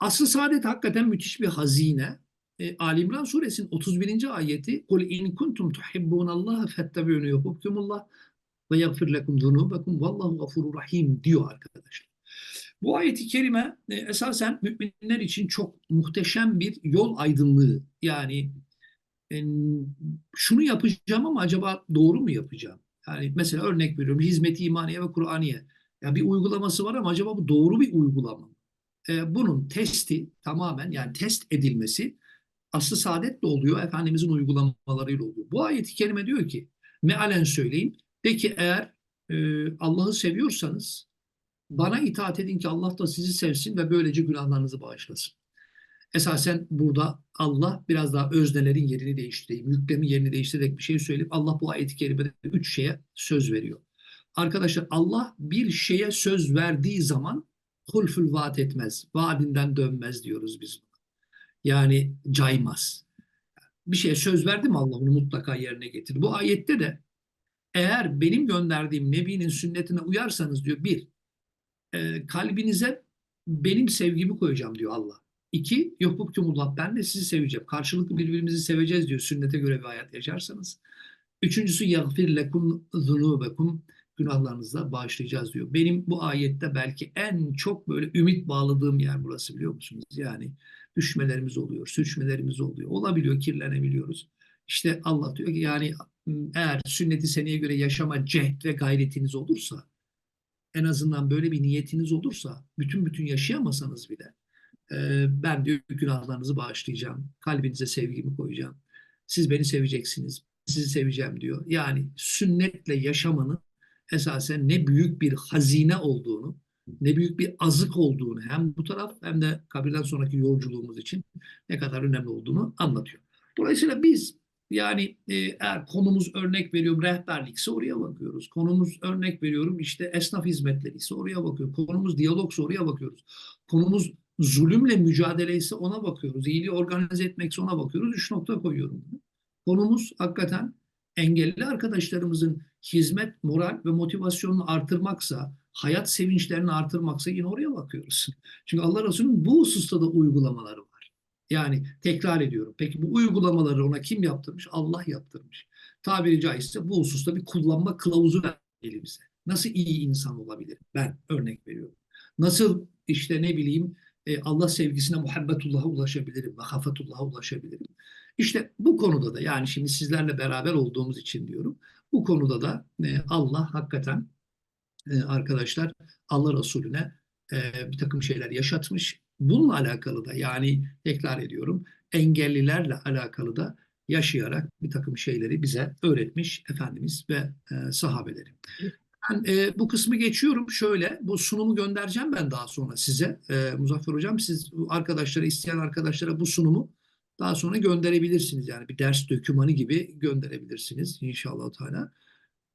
Asıl saadet hakikaten müthiş bir hazine. E, Ali İmran suresinin 31. ayeti Kul in kuntum tuhibbunallaha fettabi'uni yuhibbukumullah ve yaghfir lekum zunubakum vallahu gafurur rahim diyor arkadaşlar. Bu ayeti kerime e, esasen müminler için çok muhteşem bir yol aydınlığı. Yani e, şunu yapacağım ama acaba doğru mu yapacağım? Yani mesela örnek veriyorum hizmeti imaniye ve Kur'aniye. Ya bir uygulaması var ama acaba bu doğru bir uygulama mı? E, bunun testi tamamen yani test edilmesi aslı saadetle oluyor, Efendimizin uygulamalarıyla oluyor. Bu ayeti kerime diyor ki, mealen söyleyeyim, de ki eğer e, Allah'ı seviyorsanız bana itaat edin ki Allah da sizi sevsin ve böylece günahlarınızı bağışlasın. Esasen burada Allah biraz daha öznelerin yerini değiştireyim, yüklemin yerini değiştirerek bir şey söyleyip Allah bu ayet-i kerimede üç şeye söz veriyor. Arkadaşlar Allah bir şeye söz verdiği zaman hulfül vaat etmez, vaadinden dönmez diyoruz biz. Yani caymaz. Bir şeye söz verdi mi Allah onu mutlaka yerine getirir. Bu ayette de eğer benim gönderdiğim Nebi'nin sünnetine uyarsanız diyor bir, e, kalbinize benim sevgimi koyacağım diyor Allah. İki, yuhbuktumullah ben de sizi seveceğim. Karşılıklı birbirimizi seveceğiz diyor sünnete göre bir hayat yaşarsanız. Üçüncüsü yagfir lekum zunubekum günahlarınızla bağışlayacağız diyor. Benim bu ayette belki en çok böyle ümit bağladığım yer burası biliyor musunuz? Yani düşmelerimiz oluyor, sürçmelerimiz oluyor. Olabiliyor, kirlenebiliyoruz. İşte Allah diyor ki yani eğer sünneti seneye göre yaşama cehd ve gayretiniz olursa en azından böyle bir niyetiniz olursa bütün bütün yaşayamasanız bile e, ben diyor günahlarınızı bağışlayacağım. Kalbinize sevgimi koyacağım. Siz beni seveceksiniz. Sizi seveceğim diyor. Yani sünnetle yaşamanın esasen ne büyük bir hazine olduğunu, ne büyük bir azık olduğunu hem bu taraf hem de kabirden sonraki yolculuğumuz için ne kadar önemli olduğunu anlatıyor. Dolayısıyla biz yani e, eğer konumuz örnek veriyorum rehberlikse oraya bakıyoruz. Konumuz örnek veriyorum işte esnaf hizmetleri ise oraya bakıyoruz. Konumuz diyalogsa oraya bakıyoruz. Konumuz zulümle mücadele ise ona bakıyoruz. İyiliği organize etmekse ona bakıyoruz. Üç nokta koyuyorum. Konumuz hakikaten engelli arkadaşlarımızın hizmet, moral ve motivasyonunu artırmaksa, hayat sevinçlerini artırmaksa yine oraya bakıyoruz. Çünkü Allah Resulü'nün bu hususta da uygulamaları var. Yani tekrar ediyorum. Peki bu uygulamaları ona kim yaptırmış? Allah yaptırmış. Tabiri caizse bu hususta bir kullanma kılavuzu ver elimize. Nasıl iyi insan olabilir? Ben örnek veriyorum. Nasıl işte ne bileyim e, Allah sevgisine, muhabbetullah'a ulaşabilirim, mahafetullah'a ulaşabilirim. İşte bu konuda da yani şimdi sizlerle beraber olduğumuz için diyorum. Bu konuda da e, Allah hakikaten e, arkadaşlar Allah Resulüne bir takım şeyler yaşatmış. Bununla alakalı da yani tekrar ediyorum engellilerle alakalı da yaşayarak bir takım şeyleri bize öğretmiş Efendimiz ve sahabeleri. Ben e, bu kısmı geçiyorum. Şöyle bu sunumu göndereceğim ben daha sonra size. E, Muzaffer Hocam siz arkadaşlara, isteyen arkadaşlara bu sunumu daha sonra gönderebilirsiniz. Yani bir ders dökümanı gibi gönderebilirsiniz inşallah Teala.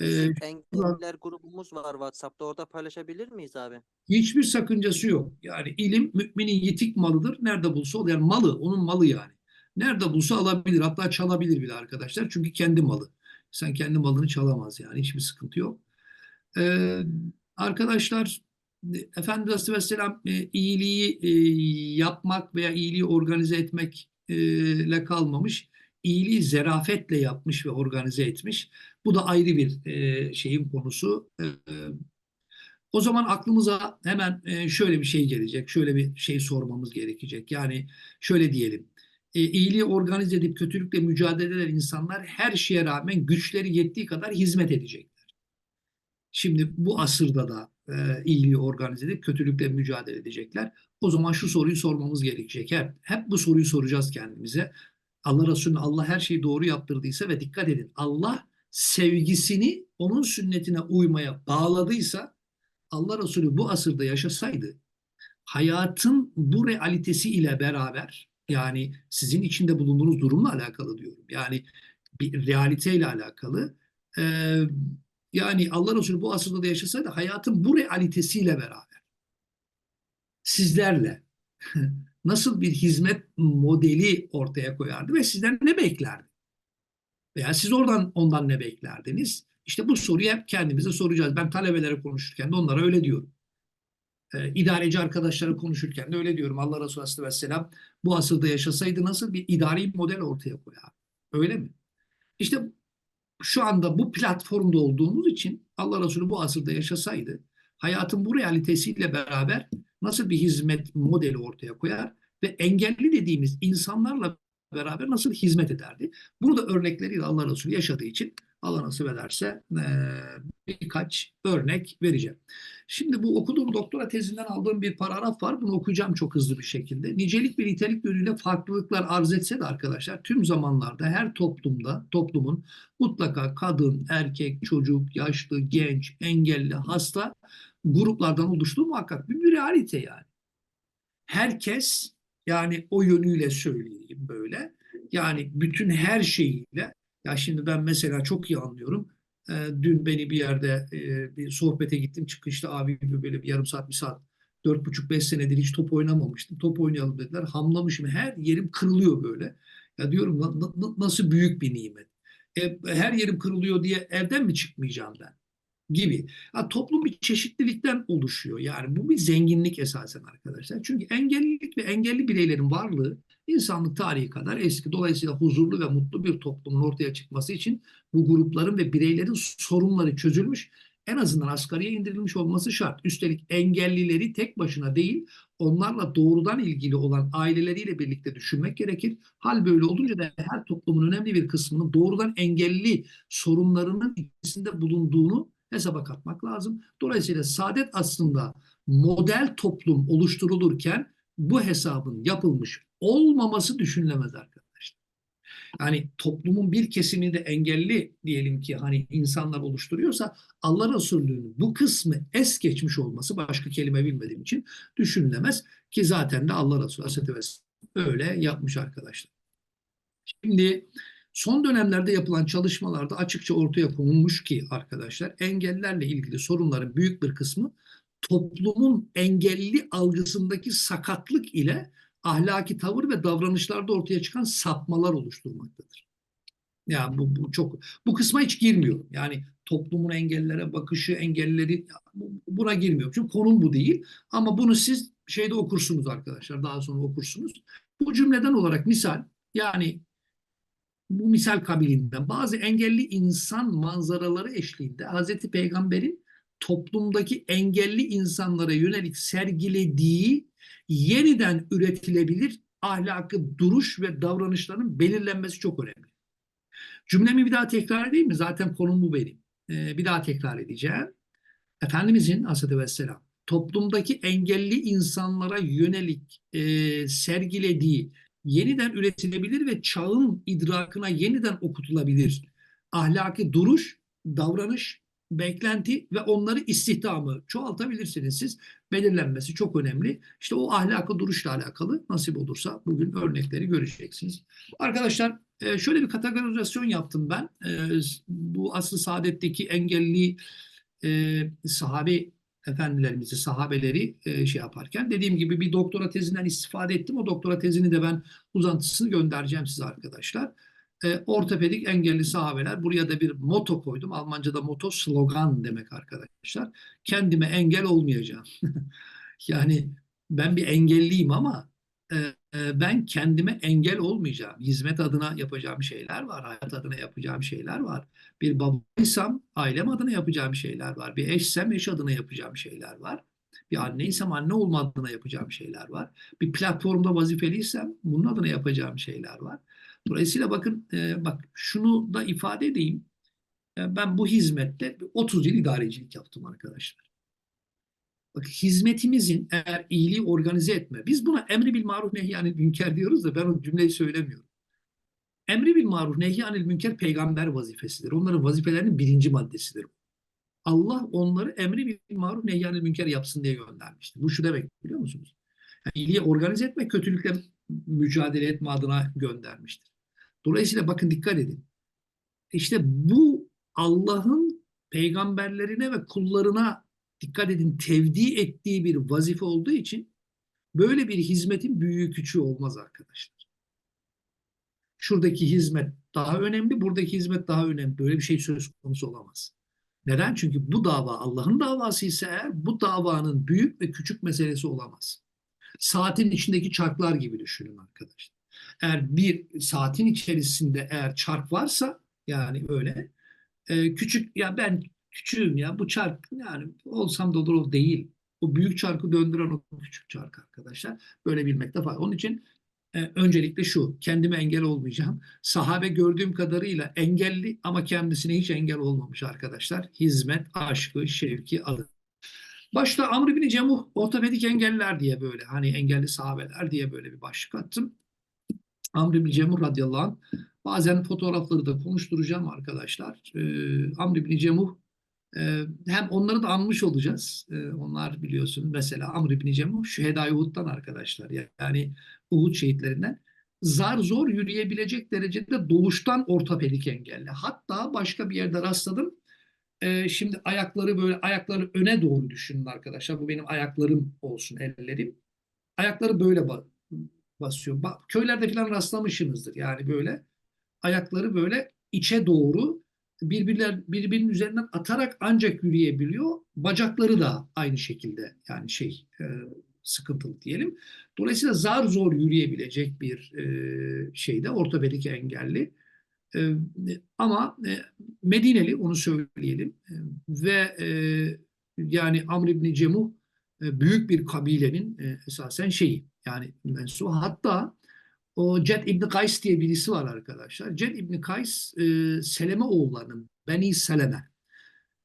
E, Engelliler grubumuz var WhatsApp'ta. Orada paylaşabilir miyiz abi? Hiçbir sakıncası yok. Yani ilim müminin yitik malıdır. Nerede bulsa o yani malı, onun malı yani. Nerede bulsa alabilir. Hatta çalabilir bile arkadaşlar. Çünkü kendi malı. Sen kendi malını çalamaz yani. Hiçbir sıkıntı yok. Ee, arkadaşlar Efendimiz Aleyhisselam e, iyiliği e, yapmak veya iyiliği organize etmekle kalmamış. İyiliği zerafetle yapmış ve organize etmiş. Bu da ayrı bir e, şeyin konusu. E, o zaman aklımıza hemen e, şöyle bir şey gelecek. Şöyle bir şey sormamız gerekecek. Yani şöyle diyelim. E, iyiliği organize edip kötülükle mücadele eden insanlar her şeye rağmen güçleri yettiği kadar hizmet edecek. Şimdi bu asırda da e, iyiliği organize edip kötülükle mücadele edecekler. O zaman şu soruyu sormamız gerekecek. Hep, hep bu soruyu soracağız kendimize. Allah Resulü'nün Allah her şeyi doğru yaptırdıysa ve dikkat edin Allah sevgisini onun sünnetine uymaya bağladıysa Allah Resulü bu asırda yaşasaydı hayatın bu realitesi ile beraber yani sizin içinde bulunduğunuz durumla alakalı diyorum. Yani bir realiteyle alakalı e, yani Allah Resulü bu asırda da yaşasaydı hayatın bu realitesiyle beraber sizlerle nasıl bir hizmet modeli ortaya koyardı ve sizden ne beklerdi? Veya siz oradan ondan ne beklerdiniz? İşte bu soruyu hep kendimize soracağız. Ben talebelere konuşurken de onlara öyle diyorum. e, idareci arkadaşlara konuşurken de öyle diyorum. Allah Resulü Aleyhisselam bu asırda yaşasaydı nasıl bir idari model ortaya koyar? Öyle mi? İşte şu anda bu platformda olduğumuz için Allah Resulü bu asırda yaşasaydı hayatın bu realitesiyle beraber nasıl bir hizmet modeli ortaya koyar ve engelli dediğimiz insanlarla beraber nasıl hizmet ederdi? Bunu da örnekleriyle Allah Resulü yaşadığı için Allah nasip ederse eee, birkaç örnek vereceğim. Şimdi bu okuduğum doktora tezinden aldığım bir paragraf var. Bunu okuyacağım çok hızlı bir şekilde. Nicelik ve nitelik yönüyle farklılıklar arz etse de arkadaşlar tüm zamanlarda her toplumda toplumun mutlaka kadın, erkek, çocuk, yaşlı, genç, engelli, hasta gruplardan oluştuğu muhakkak bir, bir realite yani. Herkes yani o yönüyle söyleyeyim böyle. Yani bütün her şeyiyle ya şimdi ben mesela çok iyi anlıyorum. Ee, dün beni bir yerde e, bir sohbete gittim. Çıkışta abi böyle bir yarım saat bir saat dört buçuk beş senedir hiç top oynamamıştım. Top oynayalım dediler. Hamlamışım. Her yerim kırılıyor böyle. Ya diyorum "Na- na- na- nasıl büyük bir nimet. E, her yerim kırılıyor diye evden mi çıkmayacağım ben? Gibi. Ha, toplum bir çeşitlilikten oluşuyor. Yani bu bir zenginlik esasen arkadaşlar. Çünkü engellilik ve engelli bireylerin varlığı insanlık tarihi kadar eski. Dolayısıyla huzurlu ve mutlu bir toplumun ortaya çıkması için bu grupların ve bireylerin sorunları çözülmüş, en azından asgariye indirilmiş olması şart. Üstelik engellileri tek başına değil, onlarla doğrudan ilgili olan aileleriyle birlikte düşünmek gerekir. Hal böyle olunca da her toplumun önemli bir kısmının doğrudan engelli sorunlarının içerisinde bulunduğunu hesaba katmak lazım. Dolayısıyla saadet aslında model toplum oluşturulurken bu hesabın yapılmış olmaması düşünülemez arkadaşlar. Yani toplumun bir kesimini de engelli diyelim ki hani insanlar oluşturuyorsa Allah Resulü'nün bu kısmı es geçmiş olması başka kelime bilmediğim için düşünülemez ki zaten de Allah Resulü Aleyhisselatü Vesselam öyle yapmış arkadaşlar. Şimdi son dönemlerde yapılan çalışmalarda açıkça ortaya konulmuş ki arkadaşlar engellerle ilgili sorunların büyük bir kısmı toplumun engelli algısındaki sakatlık ile ahlaki tavır ve davranışlarda ortaya çıkan sapmalar oluşturmaktadır. Yani bu, bu çok bu kısma hiç girmiyorum. Yani toplumun engellere bakışı, engelleri bu- buna girmiyorum. Çünkü konum bu değil. Ama bunu siz şeyde okursunuz arkadaşlar. Daha sonra okursunuz. Bu cümleden olarak misal yani bu misal kabiliğinden bazı engelli insan manzaraları eşliğinde Hazreti Peygamber'in toplumdaki engelli insanlara yönelik sergilediği yeniden üretilebilir ahlakı, duruş ve davranışların belirlenmesi çok önemli. Cümlemi bir daha tekrar edeyim mi? Zaten konum bu benim. Ee, bir daha tekrar edeceğim. Efendimizin Aleyhisselatü Vesselam toplumdaki engelli insanlara yönelik e, sergilediği yeniden üretilebilir ve çağın idrakına yeniden okutulabilir ahlaki duruş, davranış, beklenti ve onları istihdamı çoğaltabilirsiniz siz. Belirlenmesi çok önemli. İşte o ahlakı duruşla alakalı nasip olursa bugün örnekleri göreceksiniz. Arkadaşlar e, şöyle bir kategorizasyon yaptım ben. E, Bu aslı saadetteki engelli e, sahabe efendilerimizi, sahabeleri e, şey yaparken dediğim gibi bir doktora tezinden istifade ettim. O doktora tezini de ben uzantısını göndereceğim size arkadaşlar. E, ortopedik engelli sahabeler. Buraya da bir moto koydum. Almanca'da moto slogan demek arkadaşlar. Kendime engel olmayacağım. yani ben bir engelliyim ama e, ben kendime engel olmayacağım. Hizmet adına yapacağım şeyler var. Hayat adına yapacağım şeyler var. Bir babaysam ailem adına yapacağım şeyler var. Bir eşsem eş adına yapacağım şeyler var. Bir anneysem anne olma adına yapacağım şeyler var. Bir platformda vazifeliysem bunun adına yapacağım şeyler var. Dolayısıyla bakın bak şunu da ifade edeyim. Ben bu hizmette 30 yıl idarecilik yaptım arkadaşlar. Bak hizmetimizin eğer iyiliği organize etme. Biz buna emri bil maruf nehyanil münker diyoruz da ben o cümleyi söylemiyorum. Emri bil maruf nehyanil münker peygamber vazifesidir. Onların vazifelerinin birinci maddesidir. Allah onları emri bil maruf nehyanil münker yapsın diye göndermiştir. Bu şu demek biliyor musunuz? Yani iyiliği organize etme, kötülükle mücadele etme adına göndermiştir. Dolayısıyla bakın dikkat edin. İşte bu Allah'ın peygamberlerine ve kullarına dikkat edin tevdi ettiği bir vazife olduğu için böyle bir hizmetin büyüğü küçüğü olmaz arkadaşlar. Şuradaki hizmet daha önemli, buradaki hizmet daha önemli. Böyle bir şey söz konusu olamaz. Neden? Çünkü bu dava Allah'ın davası ise eğer bu davanın büyük ve küçük meselesi olamaz. Saatin içindeki çarklar gibi düşünün arkadaşlar. Eğer bir saatin içerisinde eğer çark varsa yani öyle e, küçük ya ben küçüğüm ya bu çark yani olsam da olur o değil. O büyük çarkı döndüren o küçük çark arkadaşlar. Böyle bilmekte fayda. Onun için e, öncelikle şu kendime engel olmayacağım. Sahabe gördüğüm kadarıyla engelli ama kendisine hiç engel olmamış arkadaşlar. Hizmet, aşkı, şevki adı. Başta Amr bin Cemuh ortopedik engelliler diye böyle hani engelli sahabeler diye böyle bir başlık attım. Amr bin Cemuh radıyallahu anh bazen fotoğrafları da konuşturacağım arkadaşlar. Ee, Amr bin Cemuh hem onları da anmış olacağız. Ee, onlar biliyorsun mesela Amr bin Cemuh Şüheda-i Uhud'dan arkadaşlar. Yani Uhud şehitlerinden zar zor yürüyebilecek derecede doğuştan ortopedik engelli. Hatta başka bir yerde rastladım. Ee, şimdi ayakları böyle ayakları öne doğru düşünün arkadaşlar. Bu benim ayaklarım olsun ellerim. Ayakları böyle ba- basıyor. Ba- köylerde falan rastlamışsınızdır. Yani böyle ayakları böyle içe doğru birbirler birbirinin üzerinden atarak ancak yürüyebiliyor. Bacakları da aynı şekilde yani şey e, sıkıntılı diyelim. Dolayısıyla zar zor yürüyebilecek bir e, şeyde ortopedik engelli. E, ama e, Medineli onu söyleyelim E, ve e, yani Amr İbni Cemuh e, büyük bir kabilenin e, esasen şeyi yani mensubu. Hatta o Ced İbni Kays diye birisi var arkadaşlar. Ced İbni Kays e, Seleme oğullarının Beni Seleme.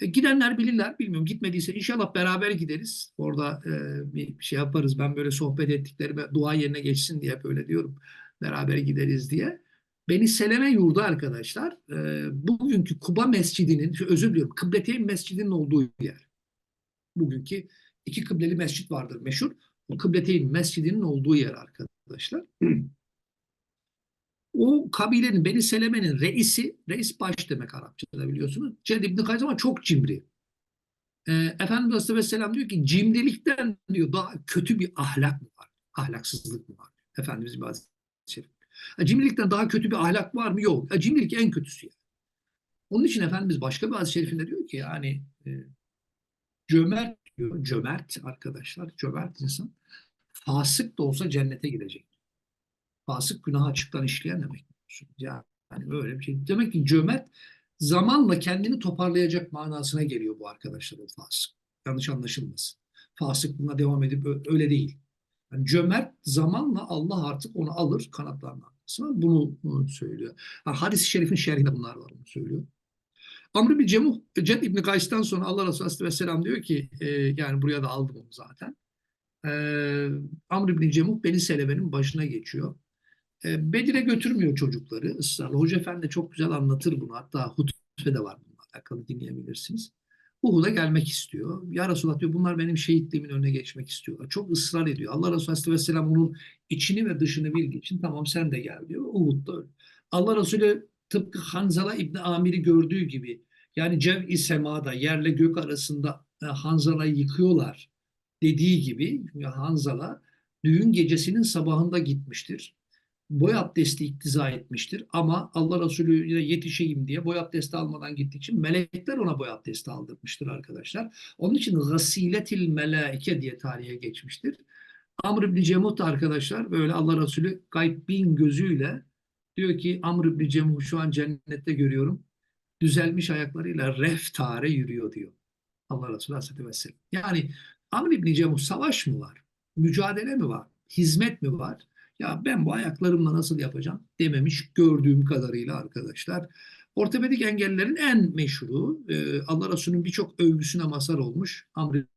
E, gidenler bilirler. Bilmiyorum gitmediyse inşallah beraber gideriz. Orada e, bir şey yaparız. Ben böyle sohbet ettiklerime dua yerine geçsin diye böyle diyorum. Beraber gideriz diye. Beni Seleme yurdu arkadaşlar. E, bugünkü Kuba Mescidi'nin, özür diliyorum, Kıbleteyn Mescidi'nin olduğu yer. Bugünkü iki kıbleli mescit vardır meşhur. O Kıbleteyn Mescidi'nin olduğu yer arkadaşlar. O kabilenin Beni Seleme'nin reisi, reis baş demek Arapçada biliyorsunuz. Ced İbni Kays ama çok cimri. Ee, Efendimiz Aleyhisselam diyor ki cimrilikten diyor daha kötü bir ahlak mı var? Ahlaksızlık mı var? Efendimiz bazı şey. Cimrilikten daha kötü bir ahlak var mı? Yok. Ya, cimrilik en kötüsü. Yani. Onun için Efendimiz başka bir hadis-i şerifinde diyor ki yani e, cömert diyor. Cömert arkadaşlar. Cömert insan. Fasık da olsa cennete girecek fasık günahı açıktan işleyen demek. Yani böyle bir şey. Demek ki cömert zamanla kendini toparlayacak manasına geliyor bu arkadaşlar o fasık. Yanlış anlaşılmasın. Fasık buna devam edip öyle değil. Yani cömert zamanla Allah artık onu alır kanatlarının arkasına. Bunu söylüyor. Yani hadis-i şerifin şerhinde bunlar var bunu söylüyor. Amr bin Cemuh, Ced İbni Kays'tan sonra Allah Resulü Aleyhisselam diyor ki e, yani buraya da aldım onu zaten. E, Amr bin Cemuh Beni Seleme'nin başına geçiyor. Bedir'e götürmüyor çocukları ısrarla. Hoca Efendi de çok güzel anlatır bunu. Hatta hutbe de var bununla alakalı dinleyebilirsiniz. Uhud'a gelmek istiyor. Ya Resulallah diyor bunlar benim şehitliğimin önüne geçmek istiyorlar. Çok ısrar ediyor. Allah Resulü Aleyhisselam onun içini ve dışını bildiği için tamam sen de gel diyor. Uhud'da öyle. Allah Resulü tıpkı Hanzala İbni Amir'i gördüğü gibi yani cev-i semada yerle gök arasında e, Hanzala'yı yıkıyorlar dediği gibi Hanzala düğün gecesinin sabahında gitmiştir boy abdesti iktiza etmiştir. Ama Allah Resulü'ne yetişeyim diye boy abdesti almadan gittiği için melekler ona boy abdesti aldırmıştır arkadaşlar. Onun için gasiletil melaike diye tarihe geçmiştir. Amr ibn Cemut arkadaşlar böyle Allah Resulü gaybin gözüyle diyor ki Amr ibn Cemut şu an cennette görüyorum. Düzelmiş ayaklarıyla reftare yürüyor diyor. Allah Resulü Aleyhisselatü Vesselam. Yani Amr ibn Cemut savaş mı var? Mücadele mi var? Hizmet mi var? Ya ben bu ayaklarımla nasıl yapacağım dememiş gördüğüm kadarıyla arkadaşlar. Ortopedik engellerin en meşhuru Allah Resulü'nün birçok övgüsüne mazhar olmuş Amr